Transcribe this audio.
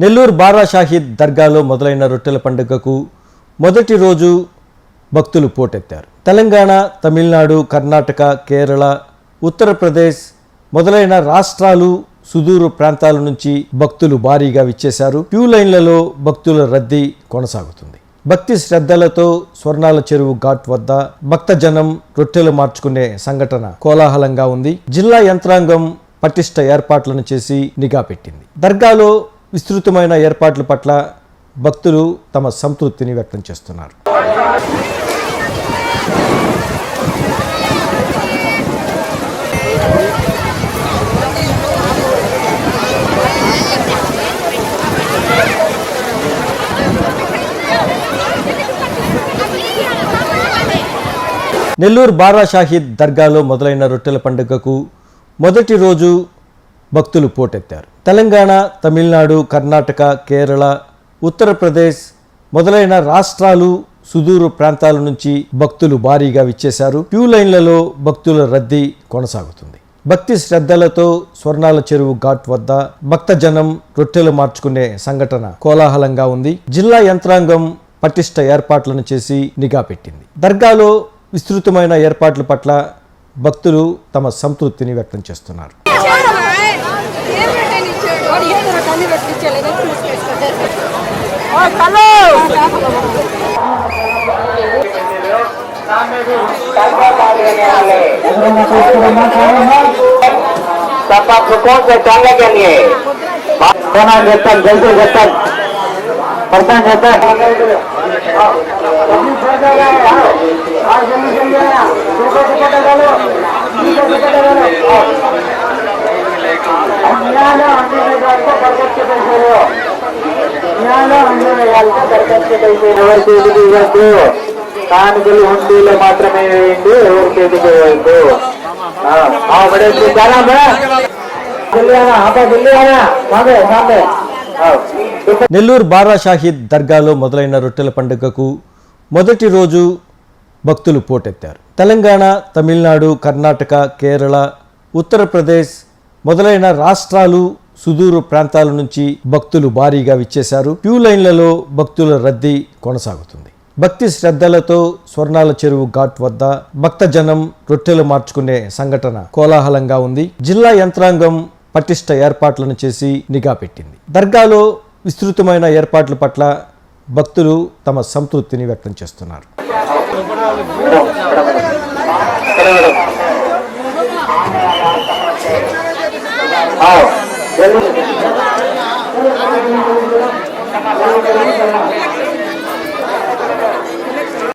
నెల్లూరు బారా షాహీద్ దర్గాలో మొదలైన రొట్టెల పండుగకు మొదటి రోజు భక్తులు పోటెత్తారు. తెలంగాణ తమిళనాడు కర్ణాటక కేరళ ఉత్తరప్రదేశ్ మొదలైన రాష్ట్రాలు సుదూర ప్రాంతాల నుంచి భక్తులు భారీగా విచ్చేశారు. క్యూ లైన్లలో భక్తుల రద్దీ కొనసాగుతుంది. భక్తి శ్రద్ధలతో స్వర్ణాల చెరువు ఘాట్ వద్ద భక్తజనం రొట్టెలు మార్చుకునే సంఘటన కోలాహలంగా ఉంది. జిల్లా యంత్రాంగం పటిష్ట ఏర్పాట్లను చేసి నిఘా పెట్టింది. దర్గాలో విస్తృతమైన ఏర్పాట్ల పట్ల భక్తులు తమ సంతృప్తిని వ్యక్తం చేస్తున్నారు. నెల్లూరు బారా షాహీద్ దర్గాలో మొదలైన రొట్టెల పండుగకు మొదటి రోజు భక్తులు పోటెత్తారు. తెలంగాణ తమిళనాడు కర్ణాటక కేరళ ఉత్తరప్రదేశ్ మొదలైన రాష్ట్రాలు సుదూర ప్రాంతాల నుంచి భక్తులు భారీగా విచ్చేశారు. క్యూ లైన్లలో భక్తుల రద్దీ కొనసాగుతుంది. భక్తి శ్రద్ధలతో స్వర్ణాల చెరువు ఘాట్ వద్ద భక్తజనం రొట్టెలు మార్చుకునే సంఘటన కోలాహలంగా ఉంది. జిల్లా యంత్రాంగం పటిష్ట ఏర్పాట్లను చేసి నిఘా పెట్టింది. దర్గాలో విస్తృతమైన ఏర్పాట్ల పట్ల భక్తులు తమ సంతృప్తిని వ్యక్తం చేస్తున్నారు. और ये मेरा खाली व्यक्ति चले गए और चलो सपा सुकून से चलने के लिए? बना वेतन जल्दी वेतन प्रसन्न वेतन కానుకలు న్యాయం హుండీలో మాత్రమే వేయండి ఎవరి చేతికి వేయద్దు. నెల్లూరు బారా షాహీద్ దర్గాలో మొదలైన రొట్టెల పండుగకు మొదటి రోజు భక్తులు పోటెత్తారు. తెలంగాణ తమిళనాడు కర్ణాటక కేరళ ఉత్తరప్రదేశ్ మొదలైన రాష్ట్రాలు సుదూర ప్రాంతాల నుంచి భక్తులు భారీగా విచ్చేశారు. క్యూ లైన్లలో భక్తుల రద్దీ కొనసాగుతుంది. భక్తి శ్రద్ధలతో స్వర్ణాల చెరువు ఘాట్ వద్ద భక్తజనం రొట్టెలు మార్చుకునే సంఘటన కోలాహలంగా ఉంది. జిల్లా యంత్రాంగం పటిష్ట ఏర్పాట్లను చేసి నిఘా పెట్టింది. దర్గాలో విస్తృతమైన ఏర్పాట్ల పట్ల భక్తులు తమ సంతృప్తిని వ్యక్తం చేస్తున్నారు. Thank you.